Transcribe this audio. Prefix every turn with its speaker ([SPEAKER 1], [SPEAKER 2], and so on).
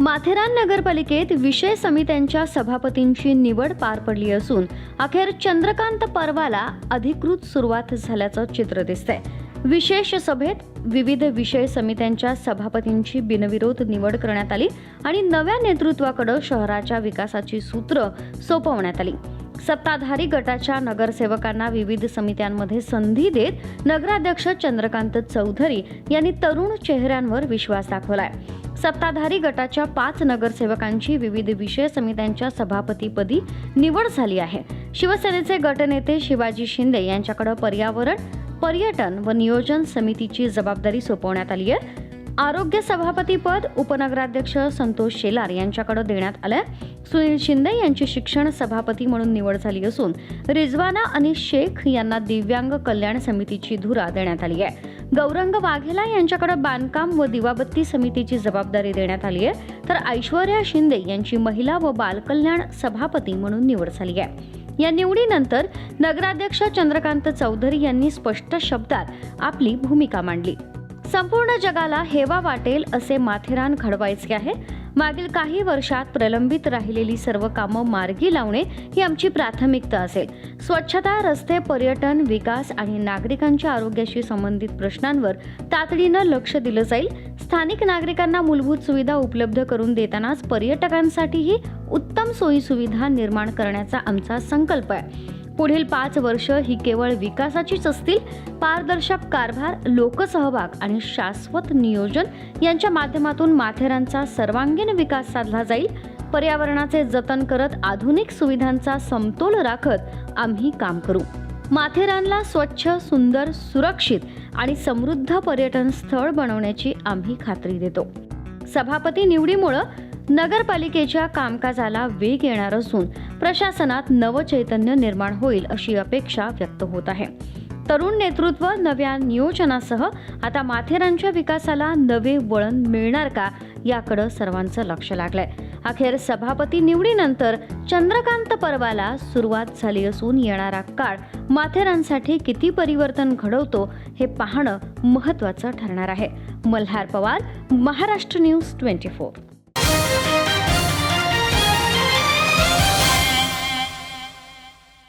[SPEAKER 1] माथेरान नगरपालिकेत विषय समित्यांच्या सभापतींची निवड पार पडली असून अखेर चंद्रकांत पर्वाला अधिकृत सुरुवात झाल्याचं चित्र दिसतंय. विशेष सभेत विविध विषय समित्यांच्या सभापतींची बिनविरोध निवड करण्यात आली आणि नव्या नेतृत्वाकडे शहराच्या विकासाची सूत्र सोपवण्यात आली. सत्ताधारी गटाच्या नगरसेवकांना विविध समित्यांमध्ये संधी देत नगराध्यक्ष चंद्रकांत चौधरी यांनी तरुण चेहऱ्यांवर विश्वास दाखवलाय. सत्ताधारी गटाच्या पाच नगरसेवकांची विविध विषय समित्यांच्या सभापतीपदी निवड झाली आहे. शिवसेनेचे गटनेते शिवाजी शिंदे यांच्याकडे पर्यावरण पर्यटन व नियोजन समितीची जबाबदारी सोपवण्यात आली आहे. आरोग्य सभापतीपद उपनगराध्यक्ष संतोष शेलार यांच्याकडे देण्यात आलंय. सुनील शिंदे यांची शिक्षण सभापती म्हणून निवड झाली असून रिजवाना आणि शेख यांना दिव्यांग कल्याण समितीची धुरा देण्यात आली आहे. गौरंग वाघेला यांच्याकडे बांधकाम व दिवाबत्ती समितीची जबाबदारी देण्यात आली आहे. तर ऐश्वर्या शिंदे यांची महिला व बालकल्याण सभापती म्हणून निवड झाली आहे. या निवडीनंतर नगराध्यक्ष चंद्रकांत चौधरी यांनी स्पष्ट शब्दात आपली भूमिका मांडली. संपूर्ण जगाला हेवा वाटेल असे माथेरान घडवायचे आहे. मागील काही वर्षात प्रलंबित राहिलेली सर्व कामं मार्गी लावणे ही आमची प्राथमिकता असेल. स्वच्छता रस्ते पर्यटन विकास आणि नागरिकांच्या आरोग्याशी संबंधित प्रश्नांवर तातडीनं लक्ष दिलं जाईल. स्थानिक नागरिकांना मूलभूत सुविधा उपलब्ध करून देतानाच पर्यटकांसाठीही उत्तम सोयी सुविधा निर्माण करण्याचा आमचा संकल्प आहे. पुढील पाच वर्ष ही केवळ विकासाचीच असतील पारदर्शक कारभार लोकसहभाग आणि शाश्वत नियोजन यांच्या माध्यमातून माथेरानचा सर्वांगीण विकास साधला जाईल. पर्यावरणाचे जतन करत आधुनिक सुविधांचा समतोल राखत आम्ही काम करू. माथेरानला स्वच्छ सुंदर सुरक्षित आणि समृद्ध पर्यटन स्थळ बनवण्याची आम्ही खात्री देतो. सभापती निवडीमुळं नगरपालिकेच्या कामकाजाला वेग येणार असून प्रशासनात नवचैतन्य निर्माण होईल अशी अपेक्षा व्यक्त होत आहे. तरुण नेतृत्व नव्या नियोजनासह आता माथेरानच्या विकासाला नवे वळण मिळणार का याकडं सर्वांचं लक्ष लागलंय. अखेर सभापती निवडीनंतर चंद्रकांत पर्वाला सुरुवात झाली असून येणारा काळ माथेरानसाठी किती परिवर्तन घडवतो हे पाहणं महत्त्वाचं ठरणार आहे. Malhar Pawar Maharashtra news twenty four.